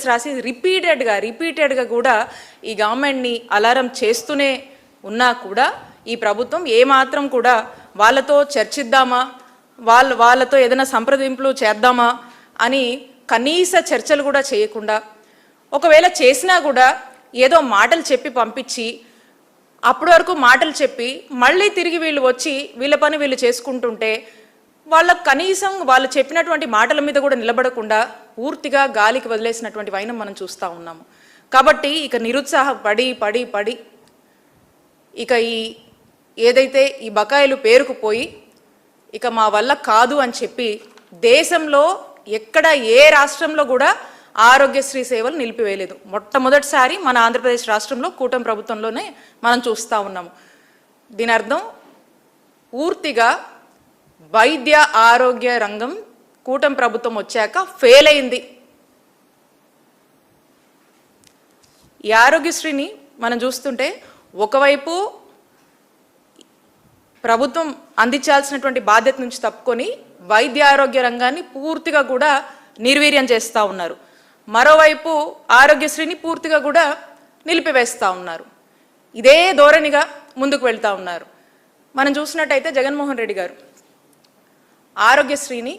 Letters రాసి రిపీటెడ్గా రిపీటెడ్గా కూడా ఈ గవర్నమెంట్ని అలారం చేస్తూనే ఉన్నా కూడా ఈ ప్రభుత్వం ఏమాత్రం కూడా వాళ్ళతో చర్చిద్దామా వాళ్ళ వాళ్ళతో ఏదైనా సంప్రదింపులు చేద్దామా అని కనీస చర్చలు కూడా చేయకుండా ఒకవేళ చేసినా కూడా ఏదో మాటలు చెప్పి పంపించి అప్పటి వరకు మాటలు చెప్పి మళ్ళీ తిరిగి వీళ్ళు వచ్చి వీళ్ళ పని వీళ్ళు చేసుకుంటుంటే వాళ్ళకు కనీసం వాళ్ళు చెప్పినటువంటి మాటల మీద కూడా నిలబడకుండా పూర్తిగా గాలికి వదిలేసినటువంటి వైనం మనం చూస్తూ ఉన్నాము. కాబట్టి ఇక నిరుత్సాహపడి పడి పడి ఇక ఈ ఏదైతే ఈ బకాయిలు పేరుకుపోయి ఇక మా వల్ల కాదు అని చెప్పి దేశంలో ఎక్కడ ఏ రాష్ట్రంలో కూడా ఆరోగ్యశ్రీ సేవలు నిలిపివేయలేదు. మొట్టమొదటిసారి మన ఆంధ్రప్రదేశ్ రాష్ట్రంలో కూటమి ప్రభుత్వంలోనే మనం చూస్తూ ఉన్నాము. దీని అర్థం పూర్తిగా వైద్య ఆరోగ్య రంగం కూటమి ప్రభుత్వం వచ్చాక ఫెయిల్ అయింది. ఈ ఆరోగ్యశ్రీని మనం చూస్తుంటే ఒకవైపు ప్రభుత్వం అందించాల్సినటువంటి బాధ్యత నుంచి తప్పుకొని వైద్య ఆరోగ్య రంగాన్ని పూర్తిగా కూడా నిర్వీర్యం చేస్తూ ఉన్నారు. మరోవైపు ఆరోగ్యశ్రీని పూర్తిగా కూడా నిలిపివేస్తూ ఉన్నారు. ఇదే ధోరణిగా ముందుకు వెళ్తూ ఉన్నారు. మనం చూసినట్టయితే జగన్మోహన్ రెడ్డి గారు ఆరోగ్యశ్రీని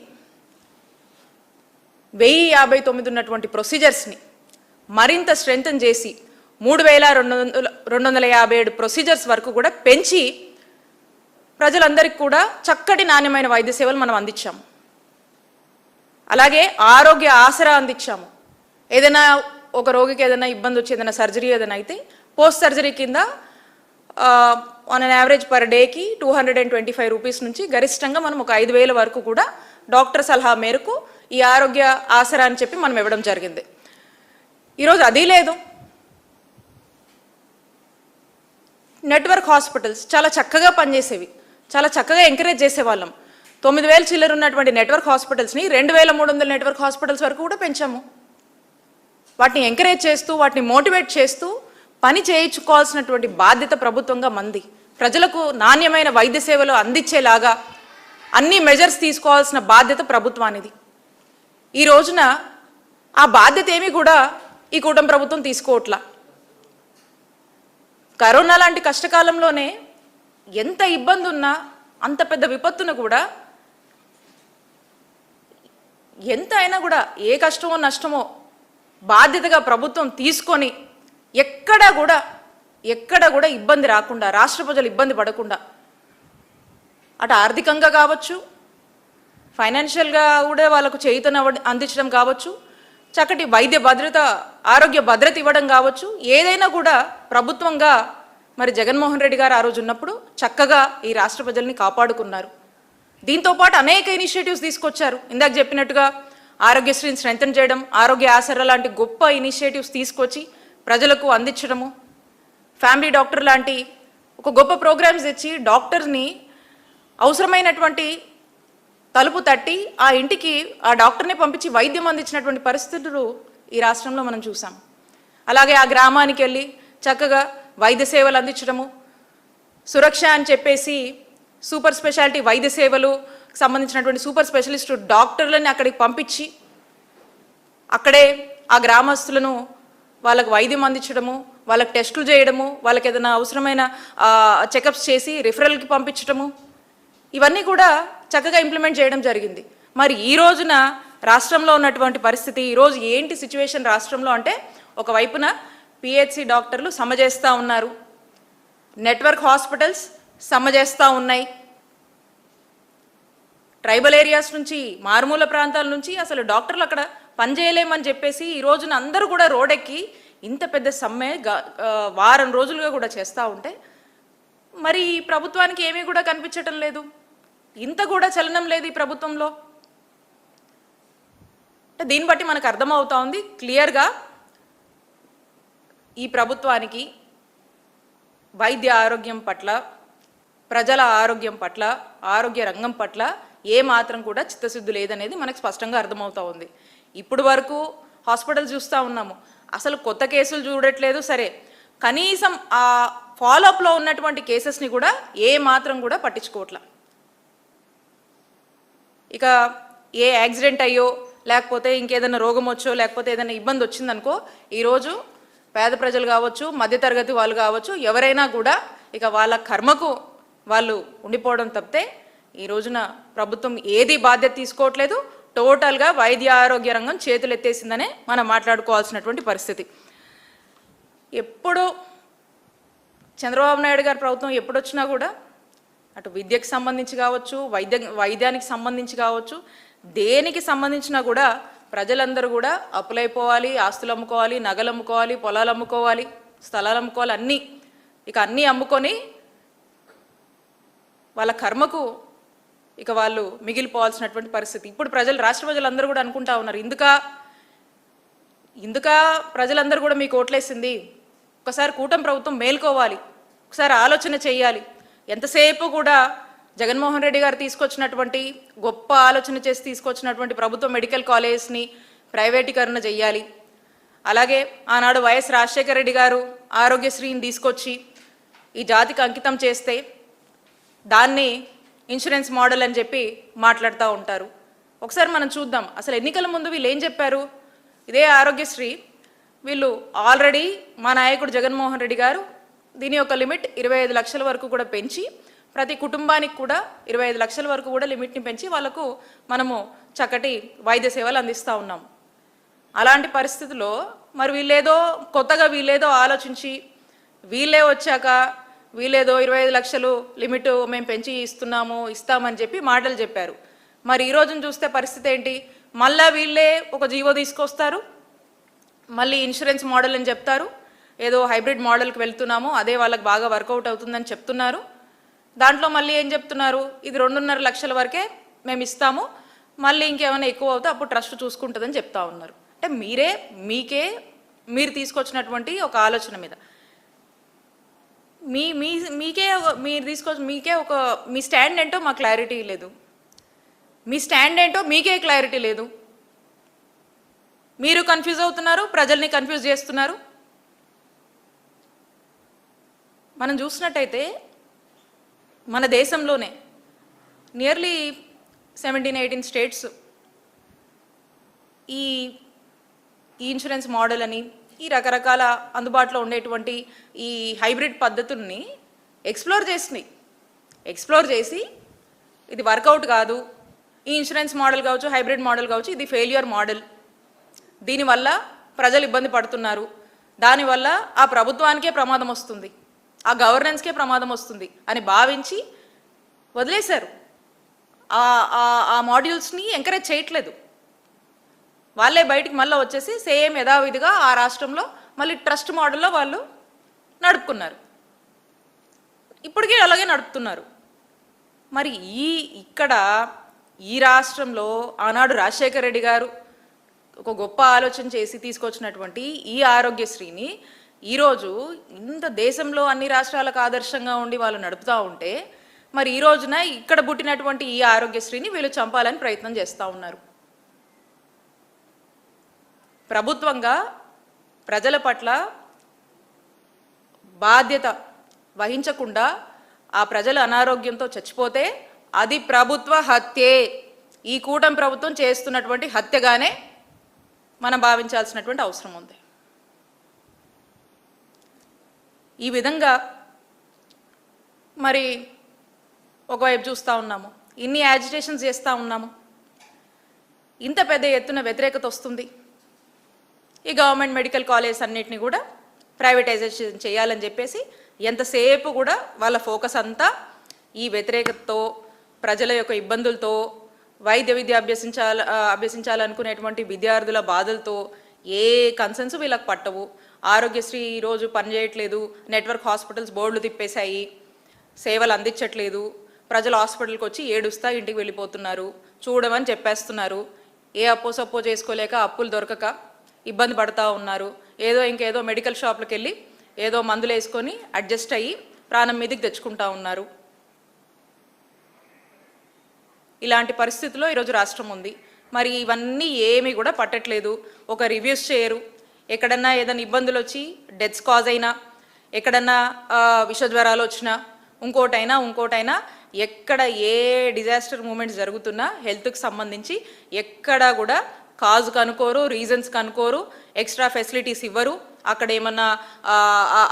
వెయ్యి యాభై తొమ్మిది ఉన్నటువంటి ప్రొసీజర్స్ని మరింత స్ట్రెంగ్తన్ చేసి మూడు వేల రెండు వందల రెండు వందల యాభై ఏడు ప్రొసీజర్స్ వరకు కూడా పెంచి ప్రజలందరికీ కూడా చక్కటి నాణ్యమైన వైద్య సేవలు మనం అందించాము అలాగే ఆరోగ్య ఆసరా అందించాము. ఏదైనా ఒక రోగికి ఏదైనా ఇబ్బంది వచ్చి ఏదైనా సర్జరీ ఏదైనా అయితే పోస్ట్ సర్జరీ కింద ఆన్ అన్ యావరేజ్ పర్ డేకి two hundred and twenty five rupees నుంచి గరిష్టంగా మనం ఒక ఐదు వేల వరకు కూడా డాక్టర్ సలహా మేరకు ఈ ఆరోగ్య ఆసరా అని చెప్పి మనం ఇవ్వడం జరిగింది. ఈరోజు అది లేదు. నెట్వర్క్ హాస్పిటల్స్ చాలా చక్కగా పనిచేసేవి. చాలా చక్కగా ఎంకరేజ్ చేసేవాళ్ళం. తొమ్మిది వేల చిల్లర ఉన్నటువంటి నెట్వర్క్ హాస్పిటల్స్ని రెండు వేల మూడు వందల నెట్వర్క్ హాస్పిటల్స్ వరకు కూడా పెంచాము. వాటిని ఎంకరేజ్ చేస్తూ వాటిని మోటివేట్ చేస్తూ పని చేయించుకోవాల్సినటువంటి బాధ్యత ప్రభుత్వంగా మంది. ప్రజలకు నాణ్యమైన వైద్య సేవలు అందించేలాగా అన్ని మెజర్స్ తీసుకోవాల్సిన బాధ్యత ప్రభుత్వానిది. ఈ రోజున ఆ బాధ్యత ఏమీ కూడా ఈ కూటమి ప్రభుత్వం తీసుకోవట్లా. కరోనా లాంటి కష్టకాలంలోనే ఎంత ఇబ్బంది ఉన్నా అంత పెద్ద విపత్తును కూడా ఎంత అయినా కూడా ఏ కష్టమో నష్టమో బాధ్యతగా ప్రభుత్వం తీసుకొని ఎక్కడ కూడా ఎక్కడ కూడా ఇబ్బంది రాకుండా రాష్ట్ర ప్రజలు ఇబ్బంది పడకుండా అటు ఆర్థికంగా కావచ్చు ఫైనాన్షియల్గా కూడా వాళ్ళకు చేయుతన అందించడం కావచ్చు చక్కటి వైద్య భద్రత ఆరోగ్య భద్రత ఇవ్వడం కావచ్చు ఏదైనా కూడా ప్రభుత్వంగా మరి జగన్మోహన్ రెడ్డి గారు ఆ రోజు ఉన్నప్పుడు చక్కగా ఈ రాష్ట్ర ప్రజల్ని కాపాడుకున్నారు. దీంతో పాటు అనేక ఇనిషియేటివ్స్ తీసుకొచ్చారు. ఇందాక చెప్పినట్టుగా ఆరోగ్యశ్రీని స్ట్రెంథన్ చేయడం ఆరోగ్య ఆసరా లాంటి గొప్ప ఇనిషియేటివ్స్ తీసుకొచ్చి ప్రజలకు అందించడము. ఫ్యామిలీ డాక్టర్ లాంటి ఒక గొప్ప ప్రోగ్రామ్స్ ఇచ్చి డాక్టర్ని అవసరమైనటువంటి తలుపు తట్టి ఆ ఇంటికి ఆ డాక్టర్ని పంపించి వైద్యం అందించినటువంటి పరిస్థితులు ఈ రాష్ట్రంలో మనం చూసాం. అలాగే ఆ గ్రామానికి వెళ్ళి చక్కగా వైద్య సేవలు అందించడము. సురక్ష అని చెప్పేసి సూపర్ స్పెషాలిటీ వైద్య సేవలు సంబంధించినటువంటి సూపర్ స్పెషలిస్ట్ డాక్టర్లని అక్కడికి పంపించి అక్కడే ఆ గ్రామస్తులను వాళ్ళకి వైద్యం అందించడము వాళ్ళకి టెస్టులు చేయడము వాళ్ళకి ఏదైనా అవసరమైన చెకప్స్ చేసి రిఫరల్కి పంపించడము ఇవన్నీ కూడా చక్కగా ఇంప్లిమెంట్ చేయడం జరిగింది. మరి ఈ రోజున రాష్ట్రంలో ఉన్నటువంటి పరిస్థితి ఈరోజు ఏంటి సిచ్యువేషన్ రాష్ట్రంలో అంటే ఒకవైపున పిహెచ్సి డాక్టర్లు సమ చేస్తూ ఉన్నారు నెట్వర్క్ హాస్పిటల్స్ సమ చేస్తూ ఉన్నాయి. ట్రైబల్ ఏరియాస్ నుంచి మారుమూల ప్రాంతాల నుంచి అసలు డాక్టర్లు అక్కడ పనిచేయలేమని చెప్పేసి ఈ రోజున అందరూ కూడా రోడెక్కి ఇంత పెద్ద సమ్మె వారం రోజులుగా కూడా చేస్తూ ఉంటే మరి ఈ ప్రభుత్వానికి ఏమీ కూడా కనిపించటం లేదు. ఇంత కూడా చలనం లేదు ఈ ప్రభుత్వంలో. దీన్ని బట్టి మనకు అర్థమవుతా ఉంది క్లియర్గా ఈ ప్రభుత్వానికి వైద్య ఆరోగ్యం పట్ల ప్రజల ఆరోగ్యం పట్ల ఆరోగ్య రంగం పట్ల ఏ మాత్రం కూడా చిత్తశుద్ధి లేదనేది మనకు స్పష్టంగా అర్థమవుతా ఉంది. ఇప్పుడు వరకు హాస్పిటల్ చూస్తూ ఉన్నాము. అసలు కొత్త కేసులు చూడట్లేదు సరే. కనీసం ఆ ఫాలోఅప్లో ఉన్నటువంటి కేసెస్ని కూడా ఏ మాత్రం కూడా పట్టించుకోవట్లా. ఇక ఏ యాక్సిడెంట్ అయ్యో లేకపోతే ఇంకేదైనా రోగం వచ్చో లేకపోతే ఏదైనా ఇబ్బంది వచ్చిందనుకో ఈరోజు పేద ప్రజలు కావచ్చు మధ్యతరగతి వాళ్ళు కావచ్చు ఎవరైనా కూడా ఇక వాళ్ళ కర్మకు వాళ్ళు ఉండిపోవడం తప్పితే ఈ రోజున ప్రభుత్వం ఏది బాధ్యత తీసుకోవట్లేదు టోటల్గా వైద్య ఆరోగ్య రంగం చేతులు ఎత్తేసిందనే మనం మాట్లాడుకోవాల్సినటువంటి పరిస్థితి. ఎప్పుడు చంద్రబాబు నాయుడు గారి ప్రభుత్వం ఎప్పుడొచ్చినా కూడా అటు విద్యకు సంబంధించి కావచ్చు వైద్య వైద్యానికి సంబంధించి కావచ్చు దేనికి సంబంధించినా కూడా ప్రజలందరూ కూడా అప్పులైపోవాలి ఆస్తులు అమ్ముకోవాలి నగలు అమ్ముకోవాలి పొలాలు అమ్ముకోవాలి స్థలాలు అమ్ముకోవాలి అన్నీ ఇక అన్నీ అమ్ముకొని వాళ్ళ కర్మకు ఇక వాళ్ళు మిగిలిపోవాల్సినటువంటి పరిస్థితి. ఇప్పుడు ప్రజలు రాష్ట్ర ప్రజలందరూ కూడా అనుకుంటా ఉన్నారు ఇందుక ఇందుక ప్రజలందరూ కూడా మీకు ఓట్లేసింది. ఒకసారి కూటమి ప్రభుత్వం మేల్కోవాలి ఒకసారి ఆలోచన చేయాలి ఎంతసేపు కూడా జగన్మోహన్ రెడ్డి గారు తీసుకొచ్చినటువంటి గొప్ప ఆలోచన చేసి తీసుకొచ్చినటువంటి ప్రభుత్వ మెడికల్ కాలేజ్ని ప్రైవేటీకరణ చేయాలి అలాగే ఆనాడు వైఎస్ రాజశేఖర రెడ్డి గారు ఆరోగ్యశ్రీని తీసుకొచ్చి ఈ జాతికి అంకితం చేస్తే దాన్ని ఇన్సూరెన్స్ మోడల్ అని చెప్పి మాట్లాడుతూ ఉంటారు. ఒకసారి మనం చూద్దాం. అసలు ఎన్నికల ముందు వీళ్ళు ఏం చెప్పారు? ఇదే ఆరోగ్యశ్రీ. వీళ్ళు ఆల్రెడీ మా నాయకుడు జగన్మోహన్ రెడ్డి గారు దీని యొక్క లిమిట్ ఇరవై ఐదు లక్షల వరకు కూడా పెంచి ప్రతి కుటుంబానికి కూడా ఇరవై ఐదు లక్షల వరకు కూడా లిమిట్ని పెంచి వాళ్ళకు మనము చక్కటి వైద్య సేవలు అందిస్తూ ఉన్నాం. అలాంటి పరిస్థితుల్లో మరి వీళ్ళేదో కొత్తగా వీళ్ళేదో ఆలోచించి వీళ్ళే వచ్చాక వీళ్ళేదో ఇరవై ఐదు లక్షలు లిమిట్ మేము పెంచి ఇస్తున్నాము ఇస్తామని చెప్పి మాటలు చెప్పారు. మరి ఈ రోజున చూస్తే పరిస్థితి ఏంటి? మళ్ళా వీళ్ళే ఒక జీవో తీసుకొస్తారు మళ్ళీ ఇన్సూరెన్స్ మోడల్ అని చెప్తారు ఏదో హైబ్రిడ్ మోడల్కి వెళ్తున్నాము అదే వాళ్ళకి బాగా వర్కౌట్ అవుతుందని చెప్తున్నారు. దాంట్లో మళ్ళీ ఏం చెప్తున్నారు? ఇది రెండున్నర లక్షల వరకే మేము ఇస్తాము మళ్ళీ ఇంకేమైనా ఎక్కువ అవుతే అప్పుడు ట్రస్ట్ చూసుకుంటుందని చెప్తా ఉన్నారు. అంటే మీరే మీకే మీరు తీసుకొచ్చినటువంటి ఒక ఆలోచన మీద. మీ మీ మీకే మీరు తీసుకో మీకే ఒక మీ స్టాండ్ ఏంటో మా క్లారిటీ లేదు. మీ స్టాండ్ ఏంటో మీకే క్లారిటీ లేదు. మీరు కన్ఫ్యూజ్ అవుతున్నారు ప్రజల్ని కన్ఫ్యూజ్ చేస్తున్నారు. మనం చూసినట్టయితే మన దేశంలోనే నియర్లీ సెవెంటీన్ ఎయిటీన్ స్టేట్స్ ఈ ఈ ఇన్సూరెన్స్ మోడల్ అని ఈ రకరకాల అందుబాటులో ఉండేటువంటి ఈ హైబ్రిడ్ పద్ధతుల్ని ఎక్స్ప్లోర్ చేసినాయి. ఎక్స్ప్లోర్ చేసి ఇది వర్కౌట్ కాదు. ఈ ఇన్సూరెన్స్ మోడల్ కావచ్చు హైబ్రిడ్ మోడల్ కావచ్చు ఇది ఫెయిల్యూర్ మోడల్. దీనివల్ల ప్రజలు ఇబ్బంది పడుతున్నారు. దానివల్ల ఆ ప్రభుత్వానికే ప్రమాదం వస్తుంది. ఆ గవర్నెన్స్కే ప్రమాదం వస్తుంది అని భావించి వదిలేశారు. ఆ- ఆ- మాడ్యూల్స్ని ఎంకరేజ్ చేయట్లేదు. వాళ్ళే బయటికి మళ్ళీ వచ్చేసి సేమ్ యథావిధిగా ఆ రాష్ట్రంలో మళ్ళీ ట్రస్ట్ మోడల్లో వాళ్ళు నడుపుకున్నారు. ఇప్పటికీ అలాగే నడుపుతున్నారు. మరి ఈ ఇక్కడ ఈ రాష్ట్రంలో ఆనాడు రాజశేఖర రెడ్డి గారు ఒక గొప్ప ఆలోచన చేసి తీసుకొచ్చినటువంటి ఈ ఆరోగ్యశ్రీని ఈరోజు ఇంత దేశంలో అన్ని రాష్ట్రాలకు ఆదర్శంగా ఉండి వాళ్ళు నడుపుతూ ఉంటే మరి ఈ రోజున ఇక్కడ పుట్టినటువంటి ఈ ఆరోగ్యశ్రీని వీళ్ళు చంపాలని ప్రయత్నం చేస్తూ ఉన్నారు. ప్రభుత్వంగా ప్రజల పట్ల బాధ్యత వహించకుండా ఆ ప్రజలు అనారోగ్యంతో చచ్చిపోతే అది ప్రభుత్వ హత్యే. ఈ కూటమి ప్రభుత్వం చేస్తున్నటువంటి హత్యగానే మనం భావించాల్సినటువంటి అవసరం ఉంది. ఈ విధంగా మరి ఒకవైపు చూస్తూ ఉన్నాము. ఇన్ని యాజిటేషన్స్ చేస్తూ ఉన్నాము. ఇంత పెద్ద ఎత్తున వ్యతిరేకత వస్తుంది. ఈ గవర్నమెంట్ మెడికల్ కాలేజ్ అన్నిటిని కూడా ప్రైవేటైజేషన్ చేయాలని చెప్పేసి ఎంతసేపు కూడా వాళ్ళ ఫోకస్ అంతా ఈ వ్యతిరేకతతో ప్రజల యొక్క ఇబ్బందులతో వైద్య విద్య అభ్యసించాల అభ్యసించాలనుకునేటువంటి విద్యార్థుల బాధలతో ఏ కన్సర్న్స్ వీళ్ళకి పట్టవు. ఆరోగ్యశ్రీ ఈరోజు పనిచేయట్లేదు నెట్వర్క్ హాస్పిటల్స్ బోర్డులు తిప్పేశాయి సేవలు అందించట్లేదు ప్రజలు హాస్పిటల్కి వచ్చి ఏడుస్తా ఇంటికి వెళ్ళిపోతున్నారు చూడమని చెప్పేస్తున్నారు. ఏ అప్పో సప్పో చేసుకోలేక అప్పులు దొరకక ఇబ్బంది పడతా ఉన్నారు. ఏదో ఇంకేదో మెడికల్ షాప్లకు వెళ్ళి ఏదో మందులు వేసుకొని అడ్జస్ట్ అయ్యి ప్రాణం మీదకి తెచ్చుకుంటా ఉన్నారు. ఇలాంటి పరిస్థితిలో ఈరోజు రాష్ట్రం ఉంది. మరి ఇవన్నీ ఏమీ కూడా పట్టట్లేదు. ఒక రివ్యూస్ చేయరు. ఎక్కడన్నా ఏదైనా ఇబ్బందులు వచ్చి డెత్స్ కాజ్ అయినా ఎక్కడన్నా విషజ్వరాలు వచ్చినా ఇంకోటైనా ఇంకోటైనా ఎక్కడ ఏ డిజాస్టర్ మూమెంట్స్ జరుగుతున్నా హెల్త్కి సంబంధించి ఎక్కడా కూడా కాజ్ కనుకోరు రీజన్స్ కనుకోరు ఎక్స్ట్రా ఫెసిలిటీస్ ఇవ్వరు. అక్కడ ఏమన్నా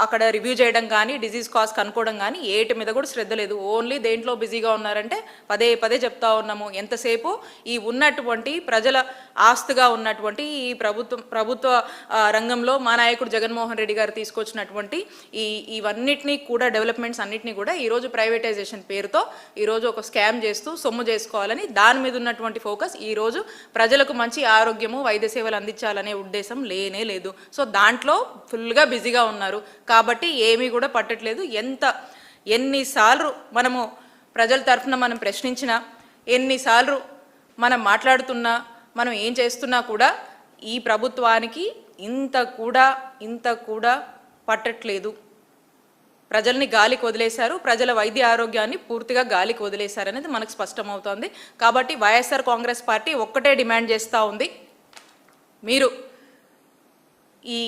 అక్కడ రివ్యూ చేయడం కానీ డిజీజ్ కాజ్ కనుక్కోవడం కానీ ఏటి మీద కూడా శ్రద్ధ లేదు. ఓన్లీ దేంట్లో బిజీగా ఉన్నారంటే పదే పదే చెప్తా ఉన్నాము. ఎంతసేపు ఈ ఉన్నటువంటి ప్రజల ఆస్తిగా ఉన్నటువంటి ఈ ప్రభుత్వం ప్రభుత్వ రంగంలో మా నాయకుడు జగన్మోహన్ రెడ్డి గారు తీసుకొచ్చినటువంటి ఈ ఇవన్నిటినీ కూడా డెవలప్మెంట్స్ అన్నిటినీ కూడా ఈరోజు ప్రైవేటైజేషన్ పేరుతో ఈరోజు ఒక స్కామ్ చేస్తూ సొమ్ము చేసుకోవాలని దాని మీద ఉన్నటువంటి ఫోకస్ ఈరోజు ప్రజలకు మంచి ఆరోగ్యము వైద్య సేవలు అందించాలనే ఉద్దేశం లేనే లేదు. సో దాంట్లో ఫుల్గా బిజీగా ఉన్నారు. కాబట్టి ఏమీ కూడా పట్టట్లేదు. ఎంత ఎన్నిసార్లు మనము ప్రజల తరఫున మనం ప్రశ్నించినా ఎన్నిసార్లు మనం మాట్లాడుతున్నా మనం ఏం చేస్తున్నా కూడా ఈ ప్రభుత్వానికి ఇంత కూడా ఇంత కూడా పట్టట్లేదు. ప్రజల్ని గాలికి వదిలేశారు. ప్రజల వైద్య ఆరోగ్యాన్ని పూర్తిగా గాలికి వదిలేశారు అనేది మనకు స్పష్టమవుతోంది. కాబట్టి వైఎస్ఆర్ కాంగ్రెస్ పార్టీ ఒక్కటే డిమాండ్ చేస్తూ ఉంది. మీరు ఈ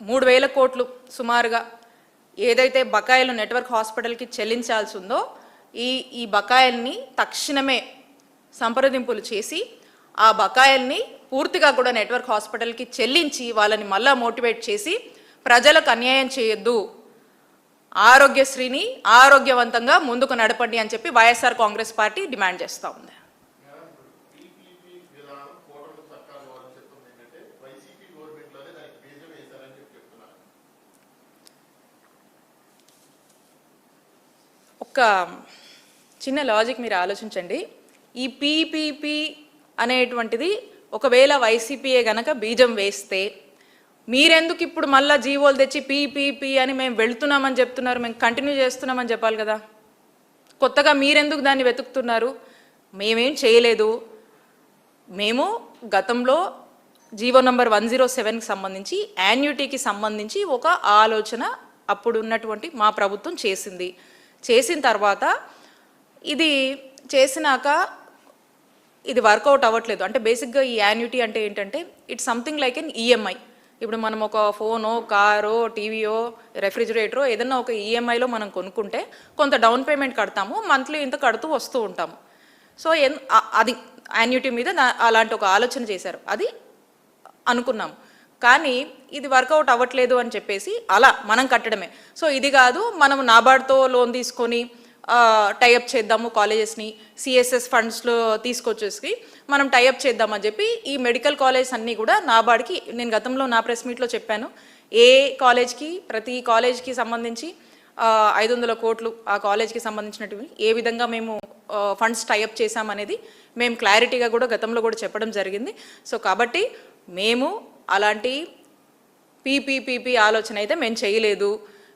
మూడు వేల కోట్లు సుమారుగా ఏదైతే బకాయిలు నెట్వర్క్ హాస్పిటల్కి చెల్లించాల్సి ఉందో ఈ ఈ బకాయిల్ని తక్షణమే సంప్రదింపులు చేసి ఆ బకాయిల్ని పూర్తిగా కూడా నెట్వర్క్ హాస్పిటల్కి చెల్లించి వాళ్ళని మళ్ళా మోటివేట్ చేసి ప్రజలకు అన్యాయం చేయొద్దు. ఆరోగ్యశ్రీని ఆరోగ్యవంతంగా ముందుకు నడపండి అని చెప్పి వైఎస్ఆర్ కాంగ్రెస్ పార్టీ డిమాండ్ చేస్తూ ఉంది టీపీపీ విధానం కూటమి సర్కార్ వారు చెప్తుంది ఏంటంటే వైసీపీ గవర్నమెంట్లోనే దానికి బీజం వేశారని చెప్పి చెప్తున్నారు ఒక చిన్న లాజిక్ మీరు ఆలోచించండి. ఈ పీపీపీ అనేటువంటిది ఒకవేళ వైసీపీఏ గనక బీజం వేస్తే మీరెందుకు ఇప్పుడు మళ్ళా జీవోలు తెచ్చి పీపీపీ అని మేము వెళ్తున్నామని చెప్తున్నారు మేము కంటిన్యూ చేస్తున్నామని చెప్పాలి కదా. కొత్తగా మీరెందుకు దాన్ని వెతుకుతున్నారు? మేమేం చేయలేదు. మేము గతంలో జీవో నంబర్ వన్ జీరో సెవెన్కి సంబంధించి యాన్యుటీకి సంబంధించి ఒక ఆలోచన అప్పుడు ఉన్నటువంటి మా ప్రభుత్వం చేసింది. చేసిన తర్వాత ఇది చేసినాక ఇది వర్కౌట్ అవ్వట్లేదు. అంటే బేసిక్గా ఈ యాన్యుటీ అంటే ఏంటంటే it's something like an EMI ఇప్పుడు మనం ఒక ఫోనో కారో టీవీయో రెఫ్రిజిరేటరో ఏదన్నా ఒక ఈఎంఐలో మనం కొనుక్కుంటే కొంత డౌన్ పేమెంట్ కడతాము మంత్లీ ఇంత కడుతూ వస్తూ ఉంటాము. సో ఎన్ అది యాన్యుటీ మీద అలాంటి ఒక ఆలోచన చేశారు. అది అనుకున్నాం కానీ ఇది వర్కౌట్ అవ్వట్లేదు అని చెప్పేసి అలా మనం కట్టడమే. సో ఇది కాదు మనం నాబార్డ్తో లోన్ తీసుకొని టైఅప్ చేద్దాము కాలేజెస్ని సిఎస్ఎస్ ఫండ్స్లో తీసుకొచ్చేసి మనం టైఅప్ చేద్దామని చెప్పి ఈ మెడికల్ కాలేజ్ అన్నీ కూడా నాబార్డ్కి నేను గతంలో నా ప్రెస్ మీట్లో చెప్పాను. ఏ కాలేజ్కి ప్రతి కాలేజ్కి సంబంధించి ఐదు వందల కోట్లు ఆ కాలేజ్కి సంబంధించినటువంటి ఏ విధంగా మేము ఫండ్స్ టైఅప్ చేశామనేది మేము క్లారిటీగా కూడా గతంలో కూడా చెప్పడం జరిగింది. సో కాబట్టి మేము అలాంటి పీపీపీపీ ఆలోచన అయితే మేము చేయలేదు.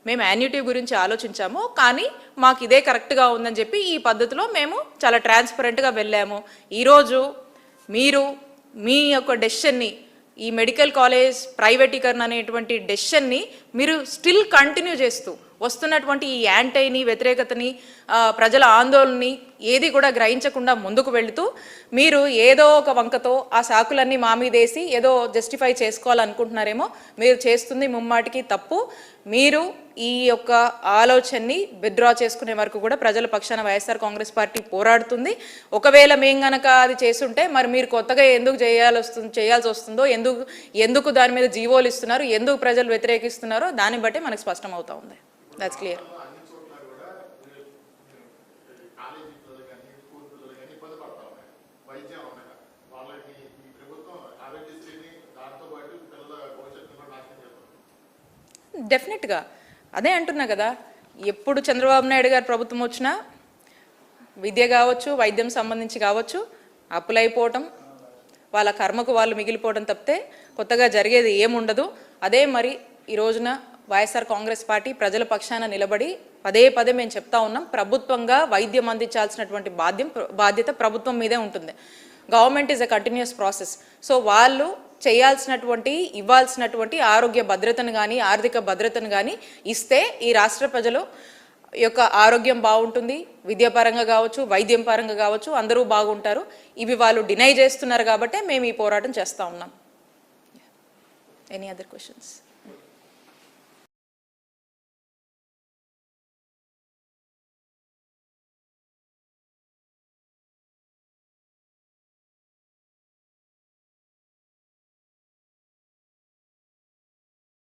మేము యాన్యుటీ గురించి ఆలోచించాము. కానీ మాకు ఇదే కరెక్ట్గా ఉందని చెప్పి ఈ పద్ధతిలో మేము చాలా ట్రాన్స్పరెంట్గా వెళ్ళాము. ఈరోజు మీరు మీ యొక్క డెసిషన్ని ఈ మెడికల్ కాలేజ్ ప్రైవేటీకరణ అనేటువంటి డెసిషన్ని మీరు స్టిల్ కంటిన్యూ చేస్తూ వస్తున్నటువంటి ఈ యాంటైని వ్యతిరేకతని ప్రజల ఆందోళనని ఏది కూడా గ్రహించకుండా ముందుకు వెళుతూ మీరు ఏదో ఒక వంకతో ఆ సాకులన్నీ మా మీదేసి ఏదో జస్టిఫై చేసుకోవాలనుకుంటున్నారేమో మీరు చేస్తుంది ముమ్మాటికి తప్పు. మీరు ఈ యొక్క ఆలోచనని విత్డ్రా చేసుకునే వరకు కూడా ప్రజల పక్షాన వైఎస్ఆర్ కాంగ్రెస్ పార్టీ పోరాడుతుంది. ఒకవేళ మేం గనక అది చేస్తుంటే మరి మీరు కొత్తగా ఎందుకు చేయాల్సి వస్తుంది చేయాల్సి వస్తుందో ఎందుకు ఎందుకు దాని మీద జీవోలు ఇస్తున్నారు ఎందుకు ప్రజలు వ్యతిరేకిస్తున్నారో దాన్ని బట్టి మనకు స్పష్టమవుతా ఉంది. దట్స్ క్లియర్ డెఫినెట్గా అదే అంటున్నా కదా ఎప్పుడు చంద్రబాబు నాయుడు గారు ప్రభుత్వం వచ్చినా విద్య కావచ్చు వైద్యం సంబంధించి కావచ్చు అప్పులైపోవటం వాళ్ళ కర్మకు వాళ్ళు మిగిలిపోవడం తప్పితే కొత్తగా జరిగేది ఏముండదు. అదే మరి ఈ రోజున వైఎస్ఆర్ కాంగ్రెస్ పార్టీ ప్రజల పక్షాన నిలబడి పదే పదే మేము చెప్తా ఉన్నాం ప్రభుత్వంగా వైద్యం అందించాల్సినటువంటి బాధ్యం బాధ్యత ప్రభుత్వం మీదే ఉంటుంది. Government is a continuous process so వాళ్ళు చేయాల్సినటువంటి ఇవ్వాల్సినటువంటి ఆరోగ్య భద్రతను కానీ ఆర్థిక భద్రతను కానీ ఇస్తే ఈ రాష్ట్ర ప్రజలు యొక్క ఆరోగ్యం బాగుంటుంది. విద్యాపరంగా కావచ్చు వైద్యం పరంగా కావచ్చు అందరూ బాగుంటారు. ఇవి వాళ్ళు డినై చేస్తున్నారు కాబట్టే మేము ఈ పోరాటం చేస్తూ ఉన్నాం. Any other questions